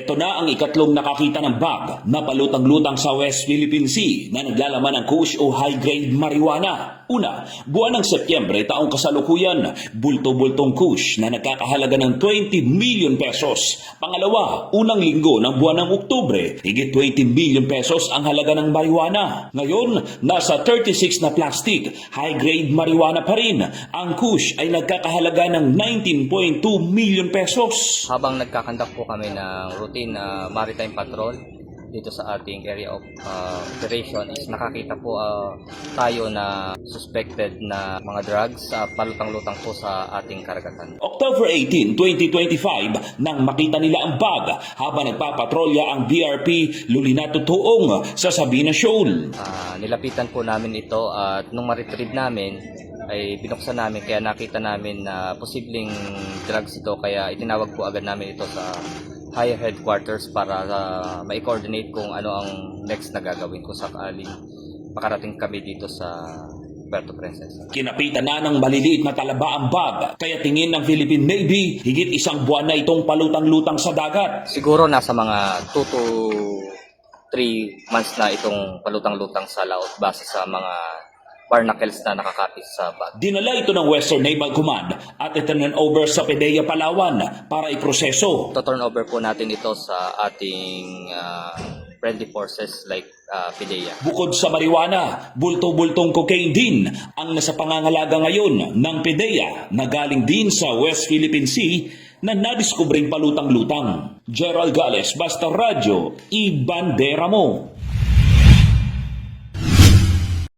Ito na ang ikatlong nakakita ng bag na palutang-lutang sa West Philippine Sea na naglalaman ng kush o high-grade marijuana. Una, buwan ng Setyembre taong kasalukuyan, bulto-bultong kush na nagkakahalaga ng 20 million pesos. Pangalawa, unang linggo ng buwan ng Oktubre, higit 20 million pesos ang halaga ng marijuana. Ngayon, nasa 36 na plastic, high-grade marijuana pa rin. Ang kush ay nagkakahalaga ng 19.2 million pesos. Habang nagkakandak po kami ng routine na maritime patrol dito sa ating area of uh, operation is nakakita po uh, tayo na suspected na mga drugs sa palutang-lutang po sa ating karagatan. October 18, 2025, nang makita nila ang bag habang nagpapatrolya ang BRP Lulinato Tuong sa Sabina Shoal. Ah, nilapitan po namin ito at nung ma-retrieve namin ay binuksan namin kaya nakita namin na posibleng drugs ito kaya itinawag po agad namin ito sa higher headquarters para ah, ma-coordinate kung ano ang next na gagawin ko sakaling makarating kami dito sa Puerto Princesa. Kinapitan na ng maliliit na talaba ang bag, kaya tingin ng Philippine Navy, higit isang buwan na itong palutang-lutang sa dagat. Siguro nasa mga 2 to 3 months na itong palutang-lutang sa laot base sa mga barnacles na nakakapit sa bag. Dinala ito ng Western Naval Command at iturn over sa PDEA Palawan para iproseso. to turn over po natin ito sa ating uh, friendly forces like uh, PIDEA. Bukod sa marijuana, bulto-bultong cocaine din ang nasa pangangalaga ngayon ng PDEA na galing din sa West Philippine Sea na nadiskubring palutang-lutang. Gerald Gales, Basta Radyo, Ibandera mo.